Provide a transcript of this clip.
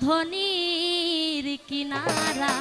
ধনির কিনারা